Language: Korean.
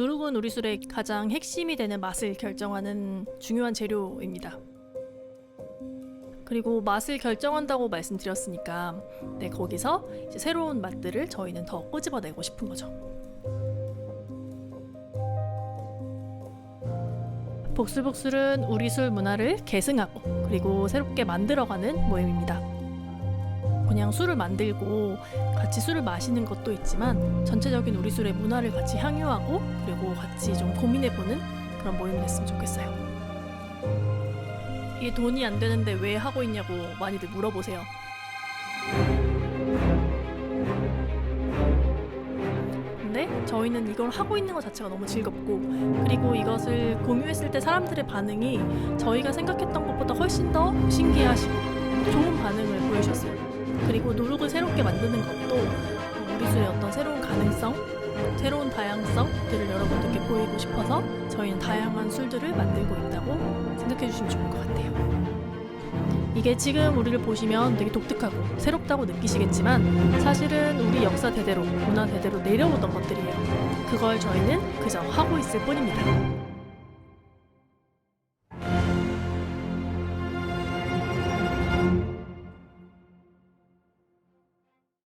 누룩은 우리 술의 가장 핵심이 되는 맛을 결정하는 중요한 재료입니다. 그리고 맛을 결정한다고 말씀드렸으니까 네, 거기서 새로운 맛들을 저희는 더 꼬집어내고 싶은 거죠. 복술복술은 우리 술 문화를 계승하고 그리고 새롭게 만들어가는 모임입니다. 그냥 술을 만들고 같이 술을 마시는 것도 있지만 전체적인 우리 술의 문화를 같이 향유하고 그리고 같이 좀 고민해보는 그런 모임이 됐으면 좋겠어요. 이게 돈이 안 되는데 왜 하고 있냐고 많이들 물어보세요. 근데 저희는 이걸 하고 있는 것 자체가 너무 즐겁고 그리고 이것을 공유했을 때 사람들의 반응이 저희가 생각했던 것보다 훨씬 더 신기해하시고 좋은 반응을 보여주셨어요. 그리고 노력을 새롭게 만드는 것도 우리 술의 어떤 새로운 가능성, 새로운 다양성들을 여러분들께 보이고 싶어서 저희는 다양한 술들을 만들고 있다고 생각해 주시면 좋을 것 같아요. 이게 지금 우리를 보시면 되게 독특하고 새롭다고 느끼시겠지만 사실은 우리 역사 대대로 문화 대대로 내려오던 것들이에요. 그걸 저희는 그저 하고 있을 뿐입니다.